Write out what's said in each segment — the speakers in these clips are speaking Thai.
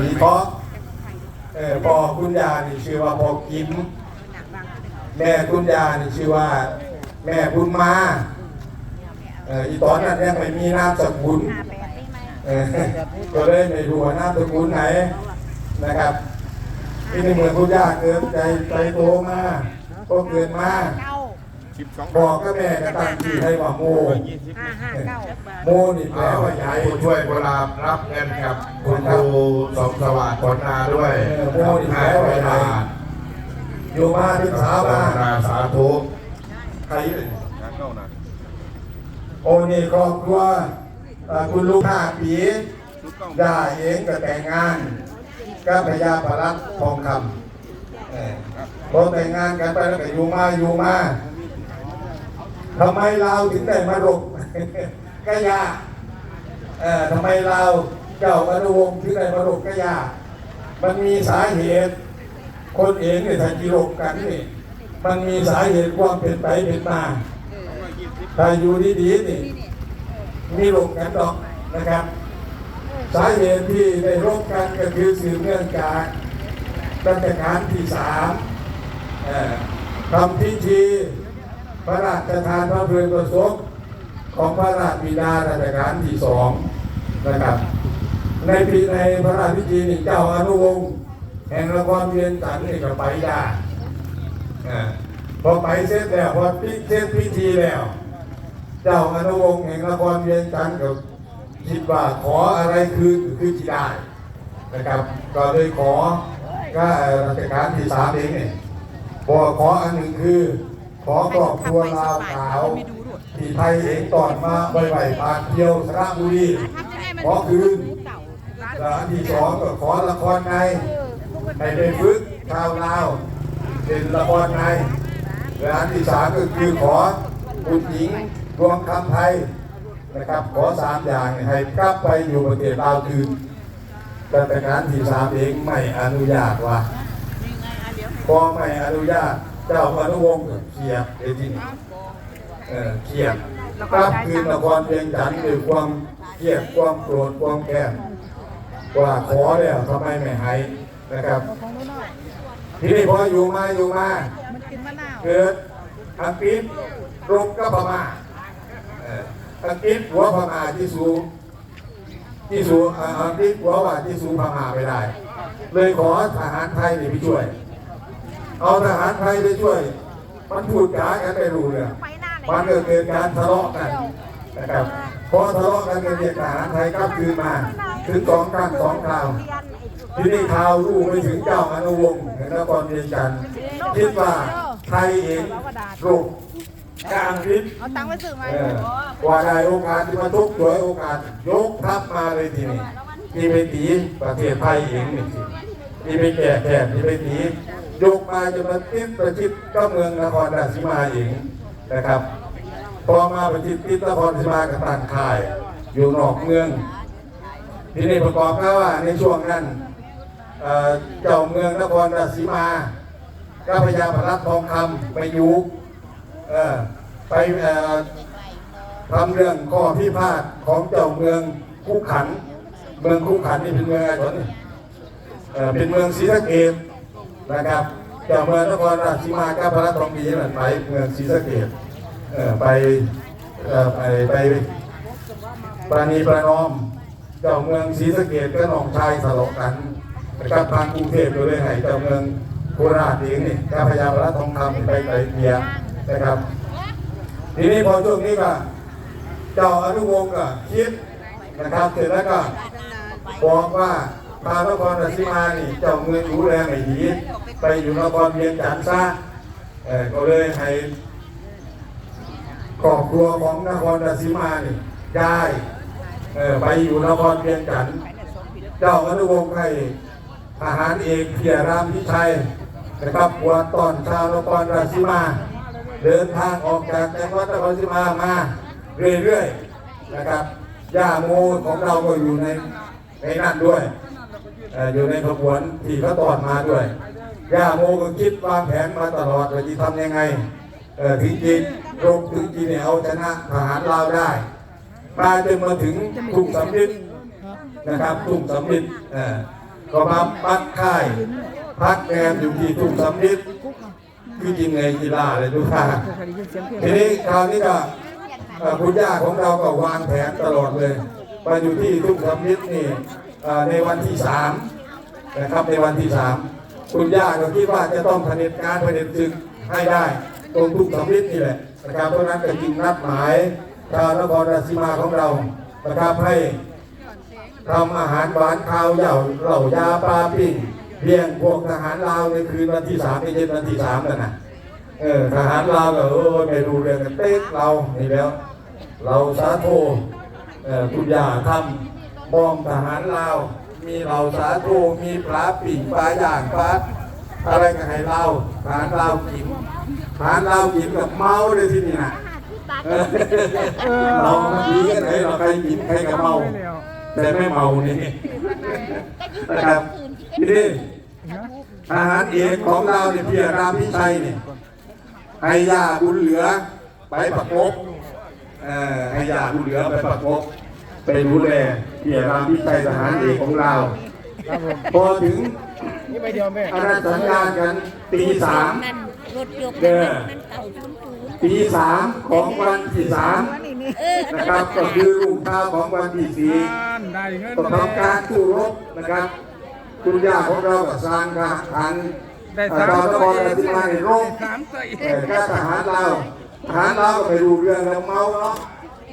มีเพราะเออพ่อคุณยานี่ชื่อว่าพ่อกิมแม่คุณยานี่ชื่อว่า แม่บุญมาเอออีตอนนั้นยังไม่มีนามสกุลเออก็เลยไม่รู้ว่านามสกุลไหนนะครับที่นี่เหมือนคุณยาเกิดใจใจโตมาก็เกิดมา เก้าบอกก็แม่ก็ตั้งชื่อให้ว่าโมห้าห้าเก้าโมนี่แปลว่าใหญ่ ผู้ช่วยโบราณรับเงินกับคุณครูสมสวัสดิ์ผลนาด้วยเออโมนี่แปลว่าใหญ่อยู่มาเป็นสาวมานาสาธุใครอยู่โอ้นี่ครอบครัวเอ่อคุณลูกห้าปีย่าเองก็แต่งงานกับพญาพลักทองคำเออพอแต่งงานกันไปแล้วก็อยู่มาอยู่มา ทำไมเราถึงได้มารบก็ยาเออทำไมเราเจ้าอนุวงศ์ถึงได้มารบก็ยา มันมีสาเหตุ คนเองเนี่ยถ้าจีรบกันนี่มันมีสาเหตุความเป็นไปเป็นมาถ้าอยู่ดีๆนี่มีรบกันดอกนะครับ สาเหตุที่ได้รบกันก็คือสืบเนื่องจากรัชกาลที่สามทำพิธี พระราชทานพระเพลิงประสบของพระราชบิดารัชกาลที่สองนะครับ ในปีในพระราชพิธีนี่เจ้าอนุวงศ์แห่งละครเวียนสันนี่ก็ไปได้อ่าพอไปเสร็จแล้วพอพิเสร็จพิธีแล้ว เจ้าอนุวงศ์แห่งละครเวียนจันทร์ก็คิดว่าขออะไรคือคือที่ได้นะครับ ก็เลยขอก็รัชกาลที่สามเองเนี่ยบอกขออันหนึ่งคือ ขอครอบครัวลาวขาวที่ไทยเองตอนมาไหวๆปานเที่ยวสระบุรีขอคืนและอันที่สองก็ขอละครในให้ได้ฝึกชาวลาวเป็นละครในและอันที่สามก็คือขอผู้หญิงรวมคำไทยนะครับขอสามอย่างให้กลับไปอยู่ประเทศลาวคืนแต่การที่สามเองไม่อนุญาตว่าพอไม่อนุญาต เจ้าอนุวงศ์เขียบเอทีนี้เออเขียบกลับคืนละครเพียงจันทร์ด้วยความเครียดความโกรธความแค้นว่าขอเนี่ยทำไมไม่ให้นะครับทีนี้พออยู่มาอยู่มากินมะนาวเกิดอังกฤษรบกับพม่าอังกฤษหัวพม่าที่สูงที่สูงอังกฤษหัวว่าที่สูงพม่าไม่ได้ เลยขอทหารไทยนี่ไปช่วย เอาทหารไทยไปช่วย มันพูดจากันไม่รู้เรื่องไปหน้ามันก็เกิดการทะเลาะกันนะครับพอทะเลาะกันก็เรียกทหารไทยกลับคืนมา ถึงสองครั้งสองคราวที่นี่ข่าวรู้ไปถึงเจ้าอนุวงศ์แห่งนครเวียงจันทร์คิดว่าไทยเองรบกลางพิษเอาตังค์ไปซื้อมาเออว่าได้โอกาสที่มาทุกตัวโอกาสยกทัพมาเลยทีนี้ที่ไปตีประเทศไทยเองนี่สิที่ไปแก่แก่ที่ไปตี ยกมาจะมาติดประชิดก็เมืองนครราชสีมาเองนะครับพอมาประชิดติดนครราชสีมากับตั้งค่าย อยู่นอกเมือง ทีนี้ประกอบกับว่าในช่วงนั้นเจ้าเมืองนครราชสีมาก็พญาพลัดทองคำไปยู่เอ่อไปทำเรื่องข้อพิพาทของเจ้าเมืองคุกขัน เมืองคุกขันนี่เป็นเมืองอะไรวะเนี่ยเอ่อเป็นเมืองศรีสะเกษ นะครับเจ้าเมืองนครราชสีมาก็พระทองดีนั่นไปเมืองศรีสะเกษเอ่อไปไปไปปราณีประนอมเจ้าเมืองศรีสะเกดก็หนองชายทะเลาะกันนะครับทางกรุงเทพก็เลยให้เจ้าเมืองโคราชเองนี่ข้าพยาพระทองคำไปไกลเกียนะครับ ทีนี้พอช่วงนี้ก็เจ้าอนุวงศ์ก็คิดนะครับเสร็จแล้วก็บอกว่า พานครราชสีมานี่เจ้าเมืองดูแลไม่ดีไปอยู่นครเวียงจันทร์ซะเออก็เลยให้ครอบครัวของนครราชสีมานี่ย้เออไปอยู่นครเวียงจันทร์เจ้าอนุวงศ์ให้ทหารเอกเพียรามพิชัยนะครับปวดตอนชาวนครราชสีมา เดินทางออกจากจังหวัดนครราชสีมามาเรื่อยๆนะครับย่าโมของเราก็อยู่ในในนั้นด้วย เอ่ออยู่ในขบวนที่เขาตอนมาด้วยย่าโมก็คิดวางแผนมาตลอดว่าจะทำยังไงเออถึงจีนรบถึงจีนเนี่ยเอาชนะทหารลาวได้มาจนมาถึงทุ่งสำลิดนะครับทุ่งสำลิดเอ่อก็มาปักค่ายพักแรมอยู่ที่ทุ่งสำลิดคือจริงไงกีฬาเลยทุกท่านทีนี้คราวนี้ก็คุณย่าของเราก็วางแผนตลอดเลยไปอยู่ที่ทุ่งสำลิดนี่ ในวันที่สามนะครับในวันที่สามคุณย่าก็คิดว่าจะต้องผลิตการผลิตจึงให้ได้ตรงทุ่งสำลิดนี่แหละนะครับเพราะนั้นก็จึงนัดหมายชาวนครราชสีมาของเรานะครับให้ทำอาหารหวานข้าวเหย่าเหล่ายาปลาปิ้งเลี้ยงพวกทหารลาวในคืนวันที่สามในเย็นวันที่สามนั่นนะเออทหารเราก็เออไม่รู้เรื่องกันเต๊กเรานี่แล้ว เราสาโทคุณย่าทำ องทหารลาว มีเราสาโทมีปลาปิ่งปลาย่างปลาอะไรกันให้เราทหารเรากินทหารเรากินกับเมาเลยที่นี่นะเออเรามาดีกันไหนเราใครกินใครก็เมา แต่ไม่เมานี่นะครับทีนี้ทหารเอกของเราเนี่ยพี่รามพิชัยเนี่ยให้ยาบุญเหลือไปประกบเอ่อให้ยาบุญเหลือไปประกบ ไปดูแลเกี่ยวกับวิจัยทหารเอกของเราพอถึงนี่ใบเดียวแม่อาณาสัญญาณกันตีสามนั่นรถยกเด้อมันเก่าชุนชูนตีสามของวันที่สามนี่นี่เออนะครับก็คือรุ่งเช้าของวันที่สี่ได้เงินก็ทำการสู้รบนะครับ คุณย่าของเราก็สร้างทหารได้เอ่อสามดาวนครราชสีมาในร่มสามตัวเออแค่ทหารเราทหารเราก็ไปดูเรื่องแล้วเมาเนาะ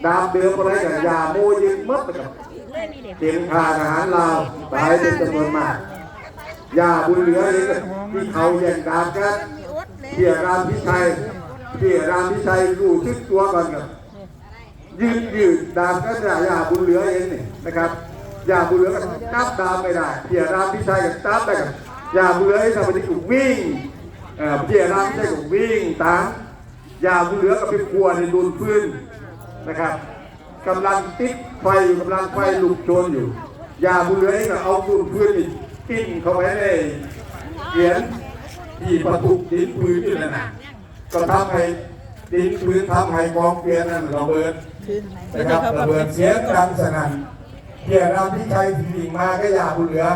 ดาบเดือมอะไรกับยาโมยิงมัดไปกับเลยนี่เด็กเต็มคาหารเราตายเป็นจำนวนมากยาบุญเหลือเองก็ที่เขาแย่งดาบกันเลยเพี่ยรามพิชัยเพี่ยรามพิชัยรู้ทึกตัวก่อนกับยืดยืดดาบก็จะยาบุญเหลือเองนี่นะครับยาบุญเหลือก็จับดาบไม่ได้เพี่ยรามพิชัยก็จับได้กันยาบุญเหลือเองทำไปที่ถูกวิ่งเอ่อพี่รามใช่ก็วิ่งตามยาบุญเหลือก็ไปกลัวในดุนพื้น นะครับกำลังติดไฟอยู่กำลังไฟลุกโชนอยู่ยาบุเหลือก็เอาดุนพื้นนี่ปิ้นเข้าไปในเหรียญที่ประตูดินพื้นนี่แหละนะก็ทำให้ดินพื้นทำให้กองเกวียนนั่นระเบิดนะครับระเบิดเสียงดังสนั่นเพี่รามที่ชัยที่วิ่งมาก็ยาบุเหลือ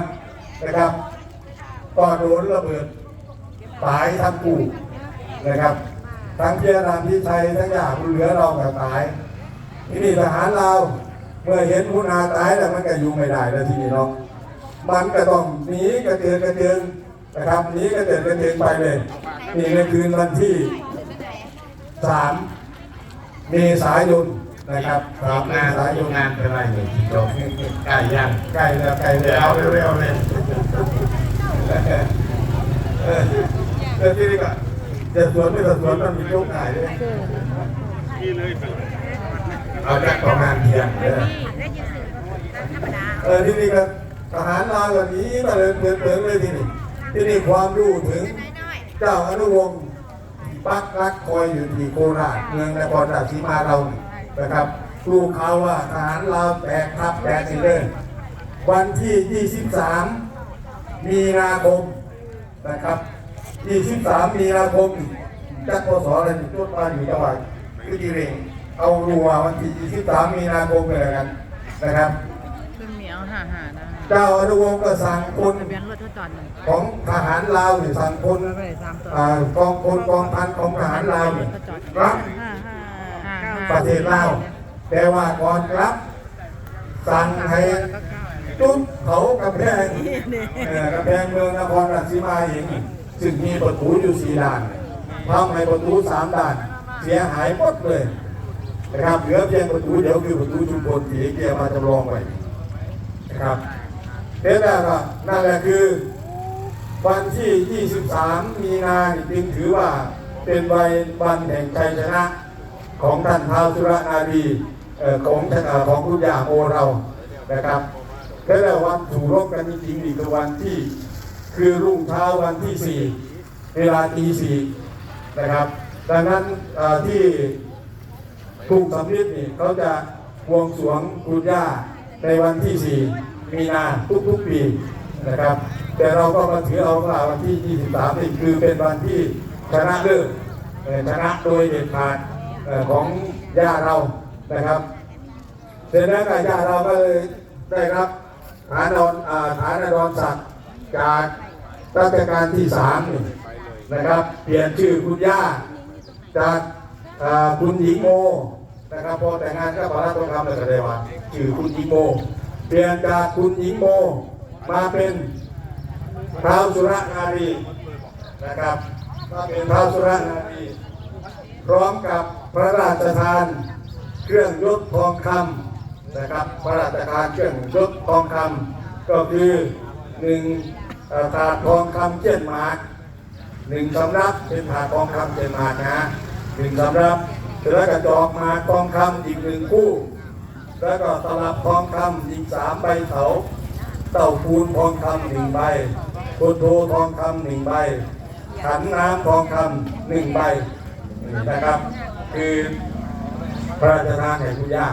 นะครับก็โดนระเบิดตายทั้งคู่นะครับ ทั้งเพียรามพิชัยทั้งยาบุเหลือเราก็ตาย ที่นี่ทหารเราเมื่อเห็นมุนาตายแล้วมันก็อยู่ไม่ได้แล้วที่นี่เนาะมันก็ต้องหนีกระเตือนกระเตือนนะครับหนีกระเตือนกระเตือนไปเลยนี่ในคืนวันที่สามเมษายนนะครับสามเมงานษายนงานเป็นไรเนี่ยจบใกล้ยังใกล้แล้วใกล้เดี๋ยวแล้วเอาเร็วๆเลยเออเออที่นี่ก็จะสวนไม่สวนมันมีโยกไหนเลย เอาจากประมาณเที่ยงเด้ยินเสียรเออที่นี่ก็ทหารลาแบบนี้มาเลยเปิดเผยเลยที่นี่ที่นี่ความรู้ถึงเจ้าอนุวงศ์ปักรักคอยอยู่ที่โคราชเมืองนครราชสีมาเรานะครับรู้ข่าว่าทหารลาวแตกทัพแตกสิเลยวันที่ 23 มีนาคมนะครับ 23 มีนาคมจักรพศอะไรนี่ต้นมาอยู่จังหวัดคือจีเรง เอารัววันที่23มีนาคมไปเลยกันนะครับคือเหมียวห่าห่านะเจ้าอนุวงศ์ก็สั่งคนทะเบียนรถทุกจอดหนึ่งของทหารลาวหรือสั่งคนไม่ได้สามตัวอ่ากองพลกองพันของทหารลาวนี่รับ ห้าห้าเก้าประเทศลาวแต่ว่าก่อนรับ สั่งให้จุดเขากำแพงเอ่อกำแพงเมืองนครราชสีมาเองซึ่งมีประตูอยู่สี่ด่านทำให้ประตูสามด่าน เสียหายหมดเลย นะครับเหลือเพียงประตูเดียวคือประตูชุมพลที่เกียร์มาจำลองไว้นะครับเด็ดแล้วก็นั่นแหละคือ วันที่ 23 มีนาจึงถือว่าเป็นวันวันแห่งชัยชนะของท่านท้าวสุรนารีเอ่อของท่านของคุณยาโมเรานะครับและแล้ววันถูกรบกันจริงๆนี่คือวันที่คือรุ่งเช้าวันที่ 4 เวลาตีสี่นะครับ ดังนั้นเอ่ ที่กรุงสำลิดนี่เขาจะบวงสรวงคุณย่าในวันที่ 4 มีนาทุกๆปีนะครับ แต่เราก็มาถือเอาว่าวันที่ 23 นี่คือเป็นวันที่ชนะเลิศชนะโดยเด็ดขาดของย่าเรานะครับเสร็จแล้วก็ย่าเราก็เลยได้รับฐานดอนฐานดอนศักดิ์จากรัชกาลที่สามนะครับ เปลี่ยนชื่อคุณย่าจาก คุณหญิงโมนะครับพอแต่งงานก็พระราชทองคำเลยก็ได้ว่าชื่อคุณหญิงโม เปลี่ยนจากคุณหญิงโมมาเป็นท้าวสุรนารีนะครับมาเป็นท้าวสุรนารีพร้อมกับพระราชทานเครื่องยศทองคำนะครับพระราชทานเครื่องยศทองคำก็คือหนึ่งถาดทองคำเจ็ดหมากหนึ่งสำรับเป็นถาดทองคำเจ็ดหมากนะ หนึ่งสำรับแล้วก็จอกมาทองคำอีกหนึ่งคู่ แล้วก็ตลับทองคำอีกสามใบเถาเต้าปูนทองคำหนึ่งใบโคโททองคำหนึ่งใบ ขันน้ำทองคำหนึ่งใบนะครับ คือพระราชทานแห่งคุณย่า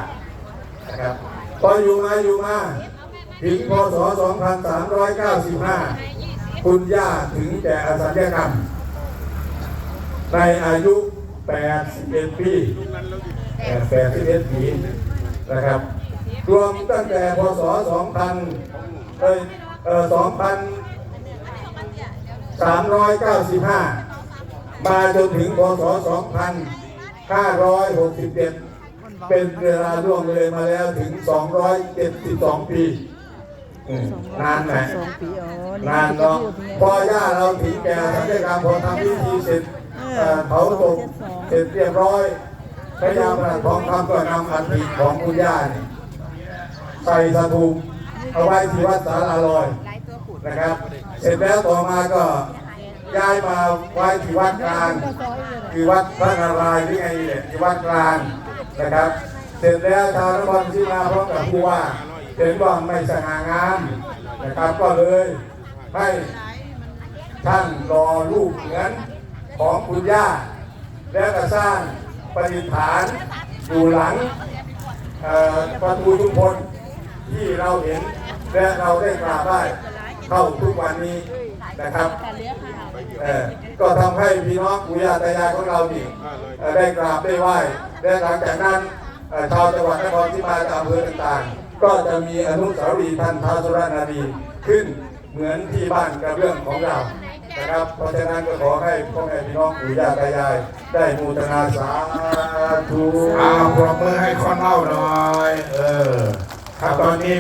นะครับพออยู่มาอยู่มาถึงพศ 2395 คุณย่าถึงแก่อสัญญกรรม ในอายุ 81ปีเอ่อ81ปีนะครับ รวมตั้งแต่พศ2000เอ้ยเอ่อ2,395มาจนถึงพศ2567เป็นเวลาล่วงเลยมาแล้วถึง 272 ปีอืมนานไหมสองปีอ๋อนานเนาะพอย่าเราถึงแก่สัญญกรรมพอทำพิธีเสร็จ เผาศพเสร็จเรียบร้อยพระยาประหลัดทองคำก็นำอัฐิของคุณย่านี่ใส่สถูปเอาไว้ที่วัดสาราลอยนะครับ เสร็จแล้วต่อมาก็ย้ายมาไว้ที่วัดกลาง คือวัดพระนารายณ์หรือไงเนี่ยที่วัดกลางนะครับ เสร็จแล้วชาวนครศรีมาพร้อมกับผู้ว่าเห็นว่าไม่สง่างามนะครับก็เลยให้ช่างรอรูปเหมือน ของคุณย่า แล้วก็สร้างประดิษฐานอยู่หลังประตูชุมพลที่เราเห็นและเราได้กราบไหว้เข้าทุกวันนี้นะครับก็ทำให้พี่น้องปู่ย่าตายายของเรานี่เอ่อได้กราบได้ไหว้และหลังจากนั้นชาวจังหวัดนครศรีมาจากอำเภอต่างๆ ก็จะมีอนุสาวรีย์ท่านท้าวสุรนารีขึ้นเหมือนที่บ้านกระเบื้องของเรา นะครับ เพราะฉะนั้นก็ขอให้พ่อแม่พี่น้องปู่ย่าตายาย ได้มูทนาสาธุเอาปรบมือให้คนเล่าหน่อย เออครับตอนนี้